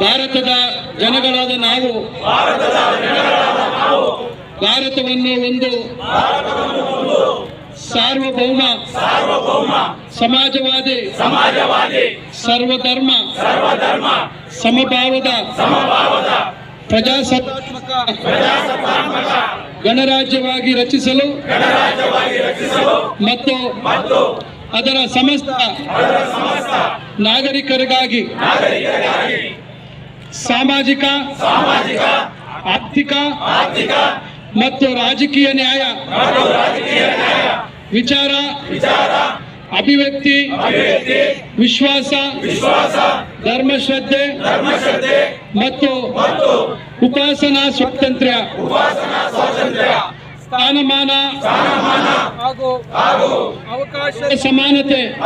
ಭಾರತದ ಜನಗಳಾದ ನಾವು, ಭಾರತವನ್ನು ಒಂದು ಸಾರ್ವಭೌಮ, ಸಮಾಜವಾದಿ, ಸರ್ವಧರ್ಮ, ಸಮಭಾವದ, ಪ್ರಜಾಸತ್ತಾತ್ಮಕ, ಗಣರಾಜ್ಯವಾಗಿ ರಚಿಸಲು ಮತ್ತು ಅದರ ಸಮಸ್ತ ನಾಗರಿಕರಿಗಾಗಿ ಸಾಮಾಜಿಕ ಆರ್ಥಿಕ ಮತ್ತು ರಾಜಕೀಯ ನ್ಯಾಯ ವಿಚಾರ ಅಭಿವ್ಯಕ್ತಿ ವಿಶ್ವಾಸ ಧರ್ಮಶ್ರದ್ಧೆ ಮತ್ತು ಉಪಾಸನಾ ಸ್ವಾತಂತ್ರ್ಯ. ಸ್ಥಾನಮಾನ ಹಾಗೂ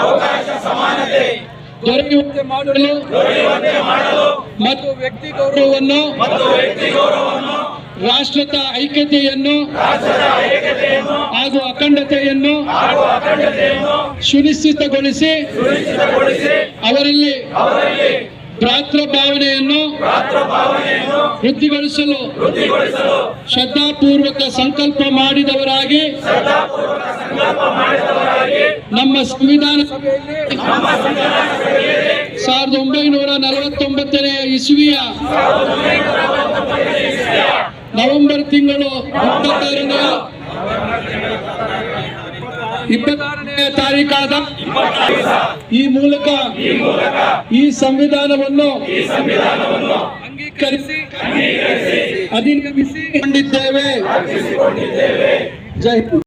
ಅವಕಾಶ ಸಮಾನತೆ. ದೊರೆಯುವಂತೆ ಮಾಡಲು ಮತ್ತು ವ್ಯಕ್ತಿ ಗೌರವವನ್ನು ರಾಷ್ಟ್ರದ ಐಕ್ಯತೆಯನ್ನು ಹಾಗೂ ಅಖಂಡತೆಯನ್ನು ಸುನಿಶ್ಚಿತಗೊಳಿಸಿ ಅವರಲ್ಲಿ ಭ್ರಾತೃ ಭಾವನೆಯನ್ನು ವೃದ್ಧಿಗೊಳಿಸಲು ಶ್ರದ್ಧಾಪೂರ್ವಕ ಸಂಕಲ್ಪ ಮಾಡಿದವರಾಗಿ ನಮ್ಮ ಸಂವಿಧಾನ ಸಾವಿರದ ಒಂಬೈನೂರ ನಲವತ್ತೊಂಬತ್ತನೇ ಇಸ್ವಿಯ ನವೆಂಬರ್ ತಿಂಗಳು ಇಪ್ಪತ್ತಾರನೆಯ ಇಪ್ಪತ್ತಾರನೆಯ ತಾರೀಕಾದ ಈ ಮೂಲಕ ಈ ಸಂವಿಧಾನವನ್ನು ಅಂಗೀಕರಿಸಿ ಅಧಿಗಮಿಸಿಕೊಂಡಿದ್ದೇವೆ ಜೈ.